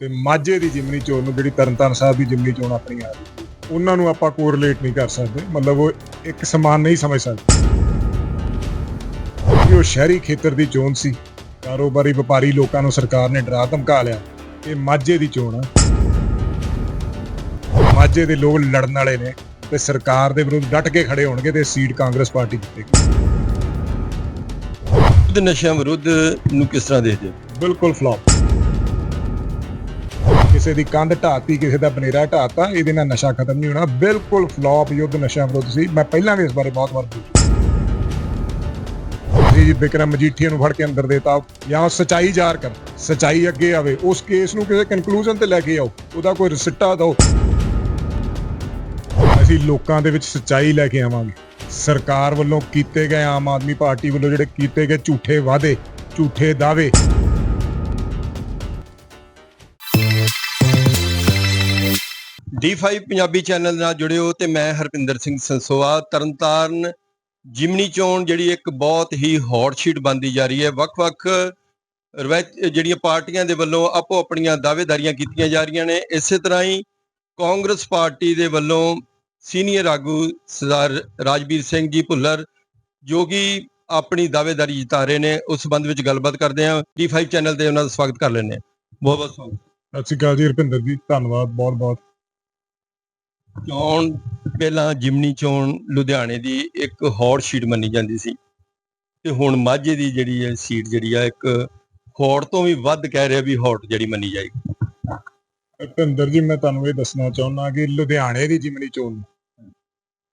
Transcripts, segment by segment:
ਤੇ ਮਾਝੇ ਦੀ ਜਿਮਨੀ ਚੋਣ ਨੂੰ ਜਿਹੜੀ ਤਰਨਤਾਰਨ ਸਾਹਿਬ ਦੀ ਜਿਮਨੀ ਚੋਣ ਆਪਣੀ ਆ ਰਹੀ ਉਹਨਾਂ ਨੂੰ ਆਪਾਂ ਕੋਰਿਲੇਟ ਨਹੀਂ ਕਰ ਸਕਦੇ ਮਤਲਬ ਉਹ ਇੱਕ ਸਮਾਨ ਨਹੀਂ ਸਮਝ ਸਕਦੇ। ਕਿ ਉਹ ਸ਼ਹਿਰੀ ਖੇਤਰ ਦੀ ਚੋਣ ਸੀ ਕਾਰੋਬਾਰੀ ਵਪਾਰੀ ਲੋਕਾਂ ਨੂੰ ਸਰਕਾਰ ਨੇ ਡਰਾ ਧਮਕਾ ਲਿਆ ਇਹ ਮਾਝੇ ਦੀ ਚੋਣ ਆ। ਮਾਝੇ ਦੇ ਲੋਕ ਲੜਨ ਵਾਲੇ ਨੇ ਤੇ ਸਰਕਾਰ ਦੇ ਵਿਰੁੱਧ ਡਟ ਕੇ ਖੜੇ ਹੋਣਗੇ ਤੇ ਸੀਟ ਕਾਂਗਰਸ ਪਾਰਟੀ ਜਿੱਤੇਗੀ। ਨਸ਼ਿਆਂ ਵਿਰੁੱਧ ਨੂੰ ਕਿਸ ਤਰ੍ਹਾਂ ਦੇਖਦੇ ਬਿਲਕੁਲ ਫਲॉप ਕਿਸੇ ਦੀ ਕੰਧ ਢਾਤੀ, ਕਿਸੇ ਦਾ ਬਨੇਰਾ ਢਾਤਾ, ਇਹਦੇ ਨਾਲ ਨਸ਼ਾ ਖਤਮ ਨਹੀਂ ਹੋਣਾ, ਬਿਲਕੁਲ ਫਲॉप ਯੁੱਧ ਨਸ਼ਾ ਵਿਰੁੱਧ ਸੀ। ਮੈਂ ਪਹਿਲਾਂ ਵੀ ਇਸ ਬਾਰੇ ਬਹੁਤ ਵਾਰ ਬੋਲ ਜੀ ਵਿਕਰਮ ਮਜੀਠੀਆ ਨੂੰ ਫੜ ਕੇ ਅੰਦਰ ਦੇਤਾ। ਜਾਂ ਸਚਾਈ ਜ਼ਾਹਰ ਕਰ। ਸਚਾਈ ਅੱਗੇ ਆਵੇ। ਉਸ ਕੇਸ ਨੂੰ ਕਿਸੇ ਕਨਕਲੂਜਨ ਤੇ ਲੈ ਕੇ ਆਓ। ਉਹਦਾ ਕੋਈ ਰਸਿੱਟਾ ਦਿਓ। ਅਸੀਂ ਲੋਕਾਂ ਦੇ ਵਿੱਚ ਸਚਾਈ ਲੈ ਕੇ ਆਵਾਂਗੇ। ਸਰਕਾਰ ਵੱਲੋਂ ਕੀਤੇ ਗਏ ਆਮ ਆਦਮੀ ਪਾਰਟੀ ਵੱਲੋਂ ਜਿਹੜੇ ਕੀਤੇ ਗਏ ਝੂਠੇ ਵਾਅਦੇ, ਝੂਠੇ ਦਾਅਵੇ D5 ਪੰਜਾਬੀ ਚੈਨਲ ਨਾਲ ਜੁੜਿਓ ਤੇ ਮੈਂ ਹਰਪਿੰਦਰ ਸਿੰਘ ਸੰਸੋਆ। ਤਰਨਤਾਰਨ ਜਿਮਨੀ ਚੋਣ ਜਿਹੜੀ ਇੱਕ ਬਹੁਤ ਹੀ ਹੌਟ ਸ਼ੀਟ ਬਣਦੀ ਜਾ ਰਹੀ ਹੈ। ਵੱਖ-ਵੱਖ ਰਵਾਇਤ ਜਿਹੜੀਆਂ ਪਾਰਟੀਆਂ ਦੇ ਵੱਲੋਂ ਆਪੋ ਆਪਣੀਆਂ ਦਾਅਵੇਦਾਰੀਆਂ ਕੀਤੀਆਂ ਜਾ ਰਹੀਆਂ ਨੇ। ਇਸੇ ਤਰ੍ਹਾਂ ਹੀ ਕਾਂਗਰਸ ਪਾਰਟੀ ਦੇ ਵੱਲੋਂ ਸੀਨੀਅਰ ਆਗੂ ਸਰਦਾਰ ਰਾਜਵੀਰ ਸਿੰਘ ਜੀ ਭੁੱਲਰ ਜੋ ਕਿ ਆਪਣੀ ਦਾਅਵੇਦਾਰੀ ਜਿਤਾ ਰਹੇ ਨੇ, ਉਸ ਸੰਬੰਧ ਵਿੱਚ ਗੱਲਬਾਤ ਕਰਦੇ ਹਾਂ। D5 ਚੈਨਲ ਤੇ ਉਹਨਾਂ ਦਾ ਸਵਾਗਤ ਕਰ ਲੈਂਦੇ ਹਾਂ। ਬਹੁਤ ਬਹੁਤ ਸਵਾਗਤ। ਸਤਿ ਸ਼੍ਰੀ ਅਕਾਲ ਜੀ ਰੁਪਿੰਦਰ ਜੀ, ਧੰਨਵਾਦ ਬਹੁਤ ਬਹੁਤ ਚੋਣ, ਪਹਿਲਾਂ ਜਿਮਨੀ ਚੋਣ ਲੁਧਿਆਣੇ ਦੀ ਇੱਕ ਹੌਟ ਸ਼ੀਟ ਮੰਨੀ ਜਾਂਦੀ ਸੀ ਤੇ ਹੁਣ ਮਾਝੇ ਦੀ ਜਿਹੜੀ ਹੈ ਸੀਟ ਜਿਹੜੀ ਆ ਇੱਕ ਹੌਟ ਤੋਂ ਵੀ ਵੱਧ ਕਹਿ ਰਿਹਾ ਵੀ ਹੌਟ ਜਿਹੜੀ ਮੰਨੀ ਜਾਏਗੀ। ਰੁਪਿੰਦਰ ਜੀ, ਮੈਂ ਤੁਹਾਨੂੰ ਇਹ ਦੱਸਣਾ ਚਾਹੁੰਦਾ ਕਿ ਲੁਧਿਆਣੇ ਦੀ ਜਿਮਨੀ ਚੋਣ ਨੂੰ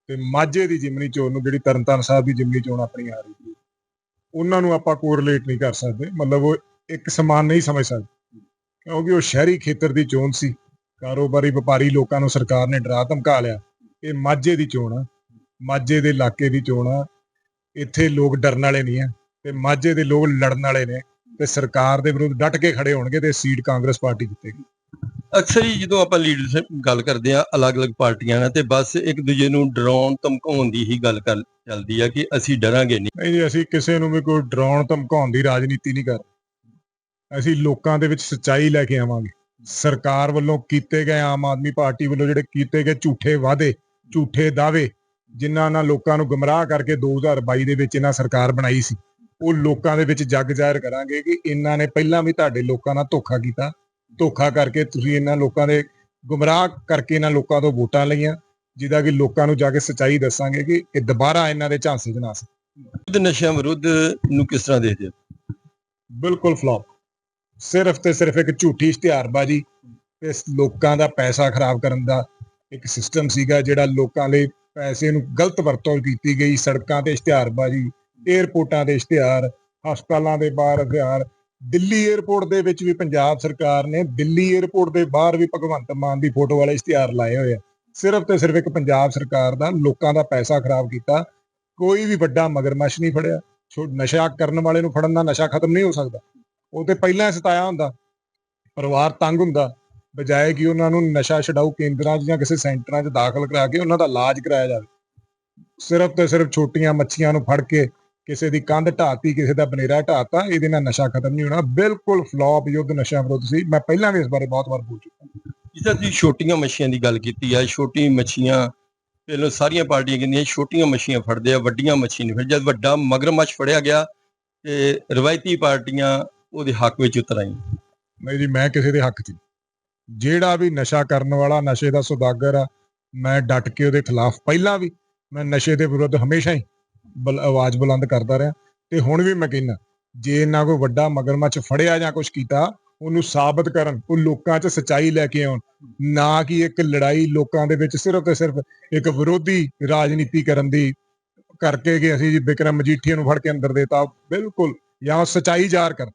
ਤੇ ਮਾਝੇ ਦੀ ਜਿਮਨੀ ਚੋਣ ਨੂੰ ਜਿਹੜੀ ਤਰਨਤਾਰਨ ਸਾਹਿਬ ਦੀ ਜਿਮਨੀ ਚੋਣ ਆਪਣੀ ਆ ਰਹੀ ਹੈ ਉਹਨਾਂ ਨੂੰ ਆਪਾਂ ਕੋਰਿਲੇਟ ਨਹੀਂ ਕਰ ਸਕਦੇ, ਮਤਲਬ ਉਹ ਇੱਕ ਸਮਾਨ ਨਹੀਂ ਸਮਝ ਸਕਦੇ, ਕਿਉਂਕਿ ਉਹ ਸ਼ਹਿਰੀ ਖੇਤਰ ਦੀ ਚੋਣ ਸੀ। ਕਾਰੋਬਾਰੀ ਵਪਾਰੀ ਲੋਕਾਂ ਨੂੰ ਸਰਕਾਰ ਨੇ ਡਰਾ ਧਮਕਾ ਲਿਆ ਇਹ ਮਾਝੇ ਦੀ ਚੋਣ ਆ ਮਾਝੇ ਦੇ ਇਲਾਕੇ ਦੀ ਚੋਣ ਆ ਇੱਥੇ ਲੋਕ ਡਰਨ ਵਾਲੇ ਨਹੀਂ ਆ ਤੇ ਮਾਝੇ ਦੇ ਲੋਕ ਲੜਨ ਵਾਲੇ ਨੇ ਤੇ ਸਰਕਾਰ ਦੇ ਵਿਰੁੱਧ ਡਟ ਕੇ ਖੜੇ ਹੋਣਗੇ ਤੇ ਸੀਟ ਕਾਂਗਰਸ ਪਾਰਟੀ ਜਿੱਤੇਗੀ। ਅਕਸਰ ਹੀ ਜਦੋਂ ਆਪਾਂ ਲੀਡਰਸ਼ਿਪ ਗੱਲ ਕਰਦੇ ਆ ਅਲੱਗ-ਅਲੱਗ ਪਾਰਟੀਆਂ ਨਾਲ ਤੇ ਬਸ ਇੱਕ ਦੂਜੇ ਨੂੰ ਡਰਾਉਣ ਧਮਕਾਉਣ ਦੀ ਹੀ ਗੱਲ ਕਰ ਚੱਲਦੀ ਆ ਕਿ ਅਸੀਂ ਡਰਾਂਗੇ ਨਹੀਂ। ਨਹੀਂ ਜੀ ਅਸੀਂ ਕਿਸੇ ਨੂੰ ਵੀ ਕੋਈ ਡਰਾਉਣ ਧਮਕਾਉਣ ਦੀ ਰਾਜਨੀਤੀ ਨਹੀਂ ਕਰ ਅਸੀਂ ਲੋਕਾਂ ਦੇ ਵਿੱਚ ਸੱਚਾਈ ਲੈ ਕੇ ਆਵਾਂਗੇ। ਸਰਕਾਰ ਵੱਲੋਂ ਕੀਤੇ ਗਏ ਆਮ ਆਦਮੀ ਪਾਰਟੀ ਵੱਲੋਂ ਜਿਹੜੇ ਕੀਤੇ ਗਏ ਝੂਠੇ ਵਾਅਦੇ ਝੂਠੇ ਦਾਅਵੇ ਜਿਨ੍ਹਾਂ ਨਾਲ ਲੋਕਾਂ ਨੂੰ ਗਮਰਾਹ ਕਰਕੇ 2022 ਦੇ ਵਿੱਚ ਇਹਨਾਂ ਸਰਕਾਰ ਬਣਾਈ ਸੀ ਉਹ ਲੋਕਾਂ ਦੇ ਵਿੱਚ ਜੱਗ ਜ਼ਾਹਿਰ ਕਰਾਂਗੇ ਕਿ ਇਹਨਾਂ ਨੇ ਪਹਿਲਾਂ ਵੀ ਤੁਹਾਡੇ ਲੋਕਾਂ ਨਾਲ ਧੋਖਾ ਕੀਤਾ ਧੋਖਾ ਕਰਕੇ ਤੁਸੀਂ ਇਹਨਾਂ ਲੋਕਾਂ ਦੇ ਗੁੰਮਰਾਹ ਕਰਕੇ ਇਹਨਾਂ ਲੋਕਾਂ ਤੋਂ ਵੋਟਾਂ ਲਈਆਂ ਜਿਹਦਾ ਕਿ ਲੋਕਾਂ ਨੂੰ ਜਾ ਕੇ ਸੱਚਾਈ ਦੱਸਾਂਗੇ ਕਿ ਇਹ ਦੁਬਾਰਾ ਇਹਨਾਂ ਦੇ ਝਾਂਸੇ 'ਚ ਨਾ ਸਕਣ ਨਸ਼ਿਆਂ ਵਿਰੁੱਧ ਨੂੰ ਕਿਸ ਤਰ੍ਹਾਂ ਦੇਖਦੇ ਬਿਲਕੁਲ ਫਲॉप ਸਿਰਫ ਤੇ ਸਿਰਫ ਇੱਕ ਝੂਠੀ ਇਸ਼ਤਿਹਾਰਬਾਜ਼ੀ ਤੇ ਲੋਕਾਂ ਦਾ ਪੈਸਾ ਖਰਾਬ ਕਰਨ ਦਾ ਇੱਕ ਸਿਸਟਮ ਸੀਗਾ ਜਿਹੜਾ ਲੋਕਾਂ ਲਈ ਪੈਸੇ ਨੂੰ ਗਲਤ ਵਰਤੋਂ ਕੀਤੀ ਗਈ, ਸੜਕਾਂ ਤੇ ਇਸ਼ਤਿਹਾਰਬਾਜ਼ੀ 에어ਪੋਰਟਾਂ ਦੇ ਇਸ਼ਤਿਹਾਰ, ਹਸਪਤਾਲਾਂ ਦੇ ਬਾਹਰ ਇਸ਼ਤਿਹਾਰ ਦਿੱਲੀ 에어ਪੋਰਟ ਦੇ ਵਿੱਚ ਵੀ ਪੰਜਾਬ ਸਰਕਾਰ ਨੇ ਦਿੱਲੀ 에어ਪੋਰਟ ਦੇ ਬਾਹਰ ਵੀ ਭਗਵੰਤ ਮਾਨ ਦੀ ਫੋਟੋ ਵਾਲੇ ਇਸ਼ਤਿਹਾਰ ਲਾਏ ਹੋਏ ਆ। ਸਿਰਫ ਤੇ ਸਿਰਫ ਇੱਕ ਪੰਜਾਬ ਸਰਕਾਰ ਦਾ ਲੋਕਾਂ ਦਾ ਪੈਸਾ ਖਰਾਬ ਕੀਤਾ, ਕੋਈ ਵੀ ਵੱਡਾ ਮਗਰਮੱਛ ਨਹੀਂ ਫੜਿਆ, ਛੋ ਨਸ਼ਾ ਕਰਨ ਵਾਲੇ ਨੂੰ ਫੜਨ ਦਾ ਨਸ਼ਾ ਖਤਮ ਨਹੀਂ ਹੋ ਸਕਦਾ। ਉਹ ਤੇ ਪਹਿਲਾਂ ਹੀ ਸਤਾਇਆ ਹੁੰਦਾ। ਪਰਿਵਾਰ ਤੰਗ ਹੁੰਦਾ। ਬਜਾਏ ਕਿ ਉਹਨਾਂ ਨੂੰ ਨਸ਼ਾ ਛਡਾਊ ਕੇਂਦਰਾਂ 'ਚ ਜਾਂ ਕਿਸੇ ਸੈਂਟਰਾਂ 'ਚ ਦਾਖਲ ਕਰਾ ਕੇ ਉਹਨਾਂ ਦਾ ਇਲਾਜ ਕਰਾਇਆ ਜਾਵੇ। ਸਿਰਫ ਤੇ ਸਿਰਫ ਛੋਟੀਆਂ ਮੱਛੀਆਂ ਨੂੰ ਫੜ ਕੇ ਕਿਸੇ ਦੀ ਕੰਧ ਢਾਤੀ, ਕਿਸੇ ਦਾ ਬਨੇਰਾ ਢਾਤਾ, ਇਹਦੇ ਨਾਲ ਨਸ਼ਾ ਖਤਮ ਨਹੀਂ ਹੋਣਾ। ਬਿਲਕੁਲ ਫਲॉप ਯੁੱਧ ਨਸ਼ਾ ਵਿਰੁੱਧ ਸੀ। ਮੈਂ ਪਹਿਲਾਂ ਵੀ ਇਸ ਬਾਰੇ ਬਹੁਤ ਵਾਰ ਬੋਲ ਚੁੱਕਾ ਜਿੱਦਾਂ ਤੁਸੀਂ ਛੋਟੀਆਂ ਮੱਛੀਆਂ ਦੀ ਗੱਲ ਕੀਤੀ ਆ, ਛੋਟੀ ਮੱਛੀਆਂ ਪਹਿਲਾਂ ਸਾਰੀਆਂ ਪਾਰਟੀਆਂ ਕਹਿੰਦੀਆਂ ਛੋਟੀਆਂ ਮੱਛੀਆਂ ਫੜਦੇ ਆ, ਵੱਡੀਆਂ ਮੱਛੀ ਨਹੀਂ ਫਿਰ ਜਦ ਵੱਡਾ ਮਗਰਮੱਛ ਫੜਿਆ ਗਿਆ ਤੇ ਰਵਾਇਤੀ ਪਾਰਟੀਆਂ ਉਹਦੇ ਹੱਕ ਵਿੱਚ ਉਤਰ ਆਈਆਂ ਨਹੀਂ ਜੀ, ਮੈਂ ਕਿਸੇ ਦੇ ਹੱਕ 'ਚ ਜਿਹੜਾ ਵੀ ਨਸ਼ਾ ਕਰਨ ਵਾਲਾ, ਨਸ਼ੇ ਦਾ ਸੁਦਾਗਰ ਆ, ਮੈਂ ਡਟ ਕੇ ਉਹਦੇ ਖਿਲਾਫ ਪਹਿਲਾਂ ਵੀ ਮੈਂ ਨਸ਼ੇ ਦੇ ਵਿਰੁੱਧ ਹਮੇਸ਼ਾ ਹੀ ਆਵਾਜ਼ ਬੁਲੰਦ ਕਰਦਾ ਰਿਹਾ। ਤੇ ਹੁਣ ਵੀ ਮੈਂ ਕਹਿੰਦਾ, ਜੇ ਇਹਨਾਂ ਕੋਈ ਵੱਡਾ ਮਗਰਮੱਛ ਫੜਿਆ ਜਾਂ ਕੁਝ ਕੀਤਾ, ਉਹਨੂੰ ਸਾਬਤ ਕਰਨ, ਉਹ ਲੋਕਾਂ 'ਚ ਸਚਾਈ ਲੈ ਕੇ ਆਉਣ, ਨਾ ਕਿ ਇੱਕ ਲੜਾਈ ਲੋਕਾਂ ਦੇ ਵਿੱਚ ਸਿਰਫ ਤੇ ਸਿਰਫ ਇੱਕ ਵਿਰੋਧੀ ਰਾਜਨੀਤੀ ਕਰਨ ਦੀ ਕਰਕੇ ਕਿ ਅਸੀਂ ਜੀ ਵਿਕਰਮ ਮਜੀਠੀਆ ਨੂੰ ਫੜ ਕੇ ਅੰਦਰ ਦੇਤਾ ਬਿਲਕੁਲ ਜਾਂ ਉਹ ਸਚਾਈ ਜ਼ਾਹਰ ਕਰਨ।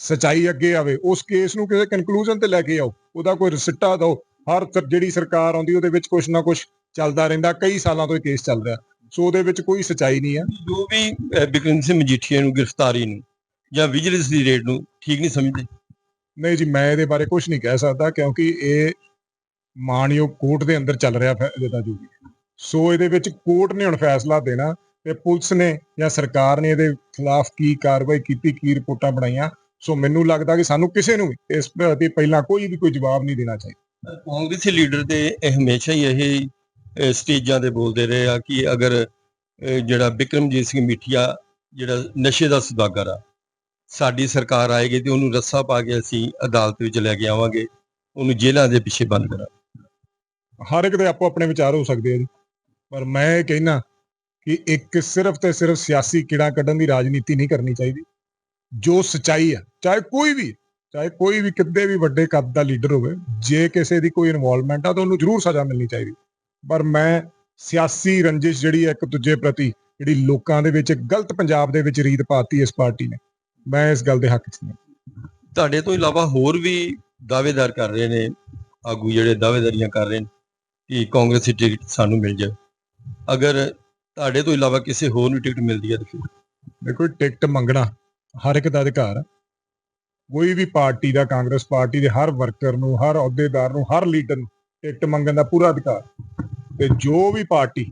ਸਚਾਈ ਅੱਗੇ ਆਵੇ ਉਸ ਕੇਸ ਨੂੰ ਕਿਸੇ ਕਨਕਲੂਜਨ ਤੇ ਲੈ ਕੇ ਆਓ ਉਹਦਾ ਕੋਈ ਰਸਿੱਟਾ ਦਿਓ ਹਰ ਜਿਹੜੀ ਸਰਕਾਰ ਆਉਂਦੀ ਉਹਦੇ ਵਿੱਚ ਕੁਝ ਨਾ ਕੁਝ ਚੱਲਦਾ ਰਹਿੰਦਾ ਕਈ ਸਾਲਾਂ ਤੋਂ ਇਹ ਕੇਸ ਚੱਲ ਰਿਹਾ ਸੋ ਉਹਦੇ ਵਿੱਚ ਕੋਈ ਸਚਾਈ ਨਹੀਂ ਹੈ। ਜੋ ਵੀ ਬਿਕਰਮ ਸਿੰਘ ਮਜੀਠੀਆ ਨੂੰ ਗ੍ਰਿਫਤਾਰੀ ਨੂੰ ਜਾਂ ਵਿਜੀਲੈਂਸ ਦੀ ਰੇਡ ਨੂੰ ਠੀਕ ਨਹੀਂ ਸਮਝਦੇ। ਨਹੀਂ ਜੀ ਮੈਂ ਇਹਦੇ ਬਾਰੇ ਕੁਝ ਨਹੀਂ ਕਹਿ ਸਕਦਾ ਕਿਉਂਕਿ ਇਹ ਮਾਨਯੋਗ ਕੋਰਟ ਦੇ ਅੰਦਰ ਚੱਲ ਰਿਹਾ ਇਹਦਾ ਜੋ ਵੀ ਸੋ ਇਹਦੇ ਵਿੱਚ ਕੋਰਟ ਨੇ ਹੁਣ ਫੈਸਲਾ ਦੇਣਾ ਤੇ ਪੁਲਿਸ ਨੇ ਜਾਂ ਸਰਕਾਰ ਨੇ ਇਹਦੇ ਖਿਲਾਫ ਕੀ ਕਾਰਵਾਈ ਕੀਤੀ ਕੀ ਰਿਪੋਰਟਾਂ ਬਣਾਈਆਂ ਸੋ ਮੈਨੂੰ ਲੱਗਦਾ ਕਿ ਸਾਨੂੰ ਕਿਸੇ ਨੂੰ ਵੀ ਇਸ ਪ੍ਰਤੀ ਪਹਿਲਾਂ ਕੋਈ ਵੀ ਕੋਈ ਜਵਾਬ ਨਹੀਂ ਦੇਣਾ ਚਾਹੀਦਾ। ਕਾਂਗਰਸੀ ਲੀਡਰ ਤੇ ਇਹ ਹਮੇਸ਼ਾ ਹੀ ਇਹ ਸਟੇਜਾਂ ਤੇ ਬੋਲਦੇ ਰਹੇ ਆ ਕਿ ਅਗਰ ਜਿਹੜਾ ਬਿਕਰਮਜੀਤ ਸਿੰਘ ਮੀਠੀਆ ਜਿਹੜਾ ਨਸ਼ੇ ਦਾ ਸੁਦਾਗਰ ਆ ਸਾਡੀ ਸਰਕਾਰ ਆਏਗੀ ਤੇ ਉਹਨੂੰ ਰੱਸਾ ਪਾ ਕੇ ਅਸੀਂ ਅਦਾਲਤ ਵਿੱਚ ਲੈ ਕੇ ਆਵਾਂਗੇ ਉਹਨੂੰ ਜੇਲ੍ਹਾਂ ਦੇ ਪਿੱਛੇ ਬੰਦ ਕਰਾਂਗੇ। ਹਰ ਇੱਕ ਦੇ ਆਪੋ ਆਪਣੇ ਵਿਚਾਰ ਹੋ ਸਕਦੇ ਆ ਜੀ। ਪਰ ਮੈਂ ਇਹ ਕਹਿਣਾ ਕਿ ਇੱਕ ਸਿਰਫ ਤੇ ਸਿਰਫ ਸਿਆਸੀ ਕੀੜਾ ਕੱਢਣ ਦੀ ਰਾਜਨੀਤੀ ਨਹੀਂ ਕਰਨੀ ਚਾਹੀਦੀ। ਜੋ ਸਚਾਈ ਆ ਚਾਹੇ ਕੋਈ ਵੀ ਚਾਹੇ ਕੋਈ ਵੀ ਕਿੱਦੇ ਵੀ ਵੱਡੇ ਕੱਦ ਦਾ ਲੀਡਰ ਹੋਵੇ ਜੇ ਕਿਸੇ ਦੀ ਕੋਈ ਇਨਵੋਲਵਮੈਂਟ ਆ ਤਾਂ ਉਹਨੂੰ ਜ਼ਰੂਰ ਸਜ਼ਾ ਮਿਲਣੀ ਚਾਹੀਦੀ। ਪਰ ਮੈਂ ਸਿਆਸੀ ਰੰਜਿਸ਼ ਜਿਹੜੀ ਹੈ ਇੱਕ ਦੂਜੇ ਪ੍ਰਤੀ ਜਿਹੜੀ ਲੋਕਾਂ ਦੇ ਵਿੱਚ ਗਲਤ ਪੰਜਾਬ ਦੇ ਵਿੱਚ ਰੀਤ ਪਾਤੀ ਇਸ ਪਾਰਟੀ ਨੇ ਮੈਂ ਇਸ ਗੱਲ ਦੇ ਹੱਕ 'ਚ ਨਹੀਂ। ਤੁਹਾਡੇ ਤੋਂ ਇਲਾਵਾ ਹੋਰ ਵੀ ਦਾਅਵੇਦਾਰ ਕਰ ਰਹੇ ਨੇ ਆਗੂ ਜਿਹੜੇ ਦਾਅਵੇਦਾਰੀਆਂ ਕਰ ਰਹੇ ਨੇ ਕਿ ਕਾਂਗਰਸੀ ਟਿਕਟ ਸਾਨੂੰ ਮਿਲ ਜਾਏ। ਅਗਰ ਤੁਹਾਡੇ ਤੋਂ ਇਲਾਵਾ ਕਿਸੇ ਹੋਰ ਨੂੰ ਟਿਕਟ ਮਿਲਦੀ ਹੈ ਤਾਂ ਫਿਰ? ਦੇਖੋ ਟਿਕਟ ਮੰਗਣਾ ਹਰ ਇੱਕ ਦਾ ਅਧਿਕਾਰ ਹੈ। ਕੋਈ ਵੀ ਪਾਰਟੀ ਦਾ ਕਾਂਗਰਸ ਪਾਰਟੀ ਦੇ ਹਰ ਵਰਕਰ ਨੂੰ ਹਰ ਅਹੁਦੇਦਾਰ ਨੂੰ ਹਰ ਲੀਡਰ ਨੂੰ ਟਿਕਟ ਮੰਗਣ ਦਾ ਪੂਰਾ ਅਧਿਕਾਰ ਤੇ ਜੋ ਵੀ ਪਾਰਟੀ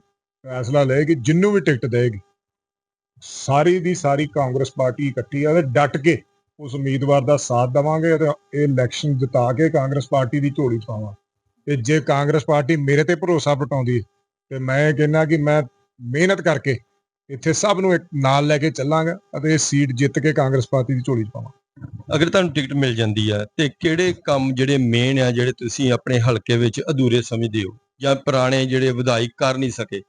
ਫੈਸਲਾ ਲਏਗੀ ਜਿੰਨੂੰ ਵੀ ਟਿਕਟ ਦੇਏਗੀ ਸਾਰੀ ਦੀ ਸਾਰੀ ਕਾਂਗਰਸ ਪਾਰਟੀ ਇਕੱਠੀ ਆ ਤੇ ਡਟ ਕੇ ਉਸ ਉਮੀਦਵਾਰ ਦਾ ਸਾਥ ਦੇਵਾਂਗੇ ਤੇ ਇਹ ਇਲੈਕਸ਼ਨ ਜਿਤਾ ਕੇ ਕਾਂਗਰਸ ਪਾਰਟੀ ਦੀ ਝੋਲੀ ਪਾਵਾਂ ਤੇ ਜੇ ਕਾਂਗਰਸ ਪਾਰਟੀ ਮੇਰੇ ਤੇ ਭਰੋਸਾ ਪਟਾਉਂਦੀ ਹੈ, ਤੇ ਮੈਂ ਕਹਿੰਦਾ ਕਿ ਮੈਂ ਮਿਹਨਤ ਕਰਕੇ ਇੱਥੇ ਸਭ ਨੂੰ ਇੱਕ ਨਾਲ ਲੈ ਕੇ ਚੱਲਾਂਗਾ ਅਤੇ ਇਹ ਸੀਟ ਜਿੱਤ ਕੇ ਕਾਂਗਰਸ ਪਾਰਟੀ ਦੀ ਝੋਲੀ 'ਚ ਪਾਵਾਂ ਅਗਰ ਤੁਹਾਨੂੰ ਟਿਕਟ ਮਿਲ ਜਾਂਦੀ ਹੈ ਤੇ ਕਿਹੜੇ ਕੰਮ ਜਿਹੜੇ ਮੇਨ ਆ ਜਿਹੜੇ ਤੁਸੀਂ ਆਪਣੇ ਹਲਕੇ ਵਿੱਚ ਅਧੂਰੇ ਸਮਝਦੇ ਹੋ ਜਾਂ ਪੁਰਾਣੇ ਜਿਹੜੇ ਵਿਧਾਇਕ ਕਰ ਨਹੀਂ ਸਕੇ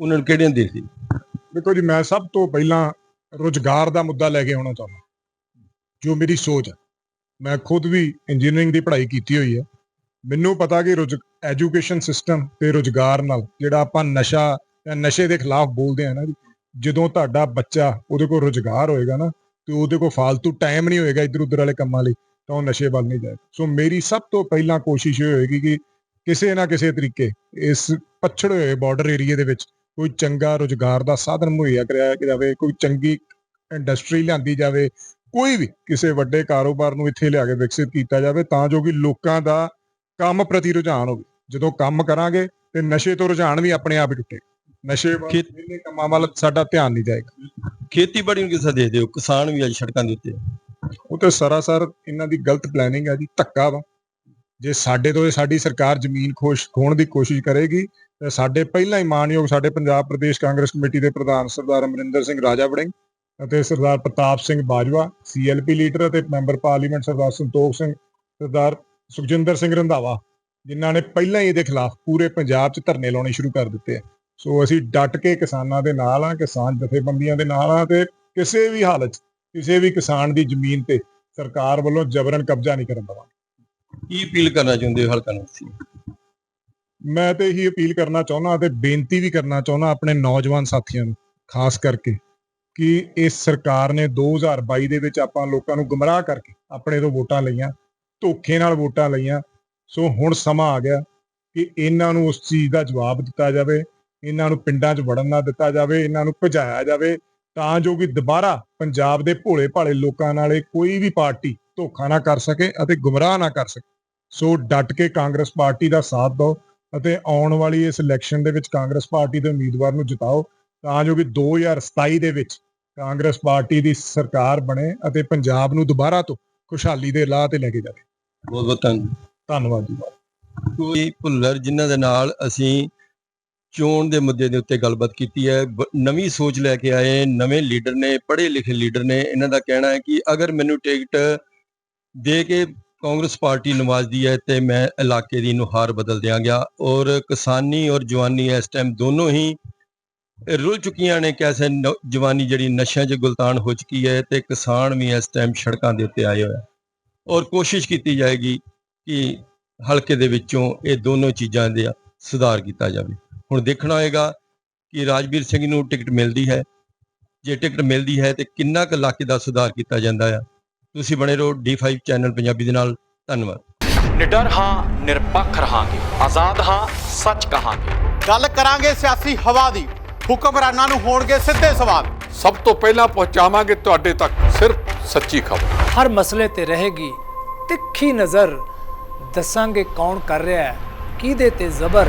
ਉਹਨਾਂ ਨੂੰ ਕਿਹੜੇ ਦੇ ਸੀ? ਦੇਖੋ ਜੀ ਮੈਂ ਸਭ ਤੋਂ ਪਹਿਲਾਂ ਰੋਜ਼ਗਾਰ ਦਾ ਮੁੱਦਾ ਲੈ ਕੇ ਆਉਣਾ ਚਾਹੁੰਦਾ। ਜੋ ਮੇਰੀ ਸੋਚ ਹੈ ਮੈਂ ਖੁਦ ਵੀ ਇੰਜੀਨੀਅਰਿੰਗ ਦੀ ਪੜ੍ਹਾਈ ਕੀਤੀ ਹੋਈ ਹੈ ਮੈਨੂੰ ਪਤਾ ਕਿ ਰੋਜ਼ ਐਜੂਕੇਸ਼ਨ ਸਿਸਟਮ ਤੇ ਰੋਜ਼ਗਾਰ ਨਾਲ ਜਿਹੜਾ ਆਪਾਂ ਨਸ਼ਾ ਨਸ਼ੇ ਦੇ ਖਿਲਾਫ ਬੋਲਦੇ ਆ ਨਾ ਜੀ। ਜਦੋਂ ਤੁਹਾਡਾ ਬੱਚਾ ਉਹਦੇ ਕੋਲ ਰੋਜ਼ਗਾਰ ਹੋਏਗਾ ਨਾ, ਤੇ ਉਹਦੇ ਕੋਲ ਫालतू ਟਾਈਮ ਨਹੀਂ ਹੋਏਗਾ ਇੱਧਰ ਉੱਧਰ ਵਾਲੇ ਕੰਮਾਂ ਲਈ, ਤਾਂ ਉਹ ਨਸ਼ੇ ਵੱਲ ਨਹੀਂ ਜਾਏਗਾ। ਸੋ ਮੇਰੀ ਸਭ ਤੋਂ ਪਹਿਲਾਂ ਕੋਸ਼ਿਸ਼ ਇਹ ਹੋਏਗੀ ਕਿ ਕਿਸੇ ਨਾ ਕਿਸੇ ਤਰੀਕੇ ਇਸ ਪਛੜੇ ਹੋਏ ਬਾਰਡਰ ਏਰੀਏ ਦੇ ਵਿੱਚ ਕੋਈ ਚੰਗਾ ਰੋਜ਼ਗਾਰ ਦਾ ਸਾਧਨ ਮੁਹੱਈਆ ਕਰਾਇਆ ਜਾਵੇ, ਕੋਈ ਚੰਗੀ ਇੰਡਸਟਰੀ ਲਿਆਂਦੀ ਜਾਵੇ, ਕੋਈ ਵੀ ਕਿਸੇ ਵੱਡੇ ਕਾਰੋਬਾਰ ਨੂੰ ਇੱਥੇ ਲਿਆ ਕੇ ਵਿਕਸਿਤ ਕੀਤਾ ਜਾਵੇ, ਤਾਂ ਜੋ ਕਿ ਲੋਕਾਂ ਦਾ ਕੰਮ ਪ੍ਰਤੀ ਰੁਝਾਨ ਹੋਵੇ। ਜਦੋਂ ਕੰਮ ਕਰਾਂਗੇ ਤੇ ਨਸ਼ੇ ਤੋਂ ਰੁਝਾਨ ਵੀ ਆਪਣੇ ਆਪ ਹੀ ਟੁੱਟੇ। ਨਸ਼ੇ ਵੱਲ ਖੇਤ- ਵਿਹਲੇ ਕੰਮਾਂ ਵੱਲ ਸਾਡਾ ਧਿਆਨ ਨਹੀਂ ਜਾਏਗਾ। ਖੇਤੀਬਾੜੀ ਨੂੰ ਕਿਸਾ ਦੇ ਦਿਓ ਕਿਸਾਨ ਵੀ ਅੱਜ ਸੜਕਾਂ ਦੇ ਉੱਤੇ। ਉਹ ਤੇ ਸਰਾਸਰ ਇਹਨਾਂ ਦੀ ਗਲਤ ਪਲੈਨਿੰਗ ਹੈ ਜੀ ਧੱਕਾ ਵਾ। ਜੇ ਸਾਡੇ ਤੋਂ ਇਹ ਸਾਡੀ ਸਰਕਾਰ ਜ਼ਮੀਨ ਖੋਸ਼ ਖੋਣ ਦੀ ਕੋਸ਼ਿਸ਼ ਕਰੇਗੀ ਤੇ ਸਾਡੇ ਪਹਿਲਾਂ ਹੀ ਮਾਨਯੋਗ ਸਾਡੇ ਪੰਜਾਬ ਪ੍ਰਦੇਸ਼ ਕਾਂਗਰਸ ਕਮੇਟੀ ਦੇ ਪ੍ਰਧਾਨ ਸਰਦਾਰ ਅਮਰਿੰਦਰ ਸਿੰਘ ਰਾਜਾ ਵੜਿੰਗ ਅਤੇ ਸਰਦਾਰ ਪ੍ਰਤਾਪ ਸਿੰਘ ਬਾਜਵਾ ਸੀਐਲਪੀ ਲੀਡਰ ਅਤੇ ਮੈਂਬਰ ਪਾਰਲੀਮੈਂਟ ਸਰਦਾਰ ਸੰਤੋਖ ਸਿੰਘ ਸਰਦਾਰ ਸੁਖਜਿੰਦਰ ਸਿੰਘ ਰੰਧਾਵਾ ਜਿਨ੍ਹਾਂ ਨੇ ਪਹਿਲਾਂ ਹੀ ਇਹਦੇ ਖਿਲਾਫ ਪੂਰੇ ਪੰਜਾਬ 'ਚ ਧਰਨੇ ਲਾਉਣੇ ਸ਼ੁਰੂ ਕਰ ਦਿੱਤੇ ਆ। ਸੋ ਅਸੀਂ ਡਟ ਕੇ ਕਿਸਾਨਾਂ ਦੇ ਨਾਲ ਆ ਕਿਸਾਨ ਜਥੇਬੰਦੀਆਂ ਦੇ ਨਾਲ ਆ ਤੇ ਕਿਸੇ ਵੀ ਹਾਲਤ ਕਿਸੇ ਵੀ ਕਿਸਾਨ ਦੀ ਜ਼ਮੀਨ ਤੇ ਸਰਕਾਰ ਵੱਲੋਂ ਜ਼ਬਰਨ ਕਬਜ਼ਾ ਨਹੀਂ ਕਰਨ ਦੇਵਾਂਗੇ। ਕੀ ਅਪੀਲ ਕਰਨਾ ਚਾਹੁੰਦੇ ਹੋ ਹਲਕਾ ਨੂੰ ਤੁਸੀਂ? ਮੈਂ ਤੇ ਇਹੀ ਅਪੀਲ ਕਰਨਾ ਚਾਹੁੰਦਾ ਤੇ ਬੇਨਤੀ ਵੀ ਕਰਨਾ ਚਾਹੁੰਦਾ ਆਪਣੇ ਨੌਜਵਾਨ ਸਾਥੀਆਂ ਨੂੰ ਖਾਸ ਕਰਕੇ ਕਿ ਇਸ ਸਰਕਾਰ ਨੇ 2022 ਦੇ ਵਿੱਚ ਆਪਾਂ ਲੋਕਾਂ ਨੂੰ ਗੁੰਮਰਾਹ ਕਰਕੇ ਆਪਣੇ ਤੋਂ ਵੋਟਾਂ ਲਈਆਂ ਧੋਖੇ ਨਾਲ ਵੋਟਾਂ ਲਈਆਂ। ਸੋ ਹੁਣ ਸਮਾਂ ਆ ਗਿਆ ਕਿ ਇਹਨਾਂ ਨੂੰ ਉਸ ਚੀਜ਼ ਦਾ ਜਵਾਬ ਦਿੱਤਾ ਜਾਵੇ। ਇਹਨਾਂ ਨੂੰ ਪਿੰਡਾਂ 'ਚ ਵੜਨ ਨਾ ਦਿੱਤਾ ਜਾਵੇ ਇਹਨਾਂ ਨੂੰ ਭਜਾਇਆ ਜਾਵੇ ਤਾਂ ਜੋ ਕਿ ਦੁਬਾਰਾ ਪੰਜਾਬ ਦੇ ਭੋਲੇ ਭਾਲੇ ਲੋਕਾਂ ਨਾਲ ਇਹ ਕੋਈ ਵੀ ਪਾਰਟੀ ਧੋਖਾ ਨਾ ਕਰ ਸਕੇ ਅਤੇ ਗੁੰਮਰਾਹ ਨਾ ਕਰ ਸਕੇ। ਸੋ ਡਟ ਕੇ ਕਾਂਗਰਸ ਪਾਰਟੀ ਦਾ ਸਾਥ ਦਿਓ ਅਤੇ ਆਉਣ ਵਾਲੀ ਇਸ ਇਲੈਕਸ਼ਨ ਦੇ ਵਿੱਚ ਕਾਂਗਰਸ ਪਾਰਟੀ ਦੇ ਉਮੀਦਵਾਰ ਨੂੰ ਜਿਤਾਓ ਤਾਂ ਜੋ ਕਿ 2027 ਦੇ ਵਿੱਚ ਕਾਂਗਰਸ ਪਾਰਟੀ ਦੀ ਸਰਕਾਰ ਬਣੇ ਅਤੇ ਪੰਜਾਬ ਨੂੰ ਦੁਬਾਰਾ ਤੋਂ ਖੁਸ਼ਹਾਲੀ ਦੇ ਰਾਹ ਤੇ ਲੈ ਕੇ ਜਾਵੇ। ਬਹੁਤ ਬਹੁਤ ਧੰਨਵਾਦ ਧੰਨਵਾਦ ਜੀ। ਕੋਈ ਭੁੱਲਰ ਜਿਨ੍ਹਾਂ ਦੇ ਨਾਲ ਅਸੀਂ ਚੋਣ ਦੇ ਮੁੱਦੇ ਦੇ ਉੱਤੇ ਗੱਲਬਾਤ ਕੀਤੀ ਹੈ। ਬ- ਨਵੀਂ ਸੋਚ ਲੈ ਕੇ ਆਏ ਨਵੇਂ ਲੀਡਰ ਨੇ ਪੜ੍ਹੇ ਲਿਖੇ ਲੀਡਰ ਨੇ। ਇਹਨਾਂ ਦਾ ਕਹਿਣਾ ਹੈ ਕਿ ਅਗਰ ਮੈਨੂੰ ਟਿਕਟ ਦੇ ਕੇ ਕਾਂਗਰਸ ਪਾਰਟੀ ਨਵਾਜ਼ਦੀ ਹੈ ਤੇ ਮੈਂ ਇਲਾਕੇ ਦੀ ਨੁਹਾਰ ਬਦਲ ਦਿਆਂਗਾ। ਔਰ ਕਿਸਾਨੀ ਔਰ ਜਵਾਨੀ ਇਸ ਟਾਈਮ ਦੋਨੋਂ ਹੀ ਰੁੱਲ ਚੁੱਕੀਆਂ ਨੇ। ਕੈਸੇ ਨੌ- ਜਵਾਨੀ ਜਿਹੜੀ ਨਸ਼ਿਆਂ 'ਚ ਗੁਲਤਾਨ ਹੋ ਚੁੱਕੀ ਹੈ ਤੇ ਕਿਸਾਨ ਵੀ ਇਸ ਟਾਈਮ ਸੜਕਾਂ ਦੇ ਉੱਤੇ ਆਏ ਹੋਏ ਔਰ ਕੋਸ਼ਿਸ਼ ਕੀਤੀ ਜਾਏਗੀ ਕਿ ਹਲਕੇ ਦੇ ਵਿੱਚੋਂ ਇਹ ਦੋਨੋਂ ਚੀਜ਼ਾਂ ਦੇ ਸੁਧਾਰ ਕੀਤਾ ਜਾਵੇ। ਹੁਣ ਦੇਖਣਾ ਹੋਏਗਾ ਕਿ ਰਾਜਵੀਰ ਸਿੰਘ ਨੂੰ ਟਿਕਟ ਮਿਲਦੀ ਹੈ। ਜੇ ਟਿਕਟ ਮਿਲਦੀ ਹੈ ਤੇ ਕਿੰਨਾ ਕੁ ਇਲਾਕੇ ਦਾ ਸੁਧਾਰ ਕੀਤਾ ਜਾਂਦਾ ਹੈ ਤੁਸੀਂ ਬਣੇ ਰਹੋ D5 ਚੈਨਲ ਪੰਜਾਬੀ ਦੇ ਨਾਲ। ਧੰਨਵਾਦ। ਨਿਡਰ ਹਾਂ ਨਿਰਪੱਖ ਰਹਾਂਗੇ। ਆਜ਼ਾਦ ਹਾਂ ਸੱਚ ਕਹਾਂਗੇ। ਗੱਲ ਕਰਾਂਗੇ ਸਿਆਸੀ ਹਵਾ ਦੀ। ਹੁਕਮਰਾਨਾਂ ਨੂੰ ਹੋਣਗੇ ਸਿੱਧੇ ਸਵਾਲ। ਸਭ ਤੋਂ ਪਹਿਲਾਂ ਪਹੁੰਚਾਵਾਂਗੇ ਤੁਹਾਡੇ ਤੱਕ। ਸਿਰਫ ਸੱਚੀ ਖਬਰ। ਹਰ ਮਸਲੇ ਤੇ ਰਹੇਗੀ ਤਿੱਖੀ ਨਜ਼ਰ। ਦੱਸਾਂਗੇ ਕੌਣ ਕਰ ਰਿਹਾ ਹੈ ਕਿਹਦੇ ਤੇ ਜ਼ਬਰ।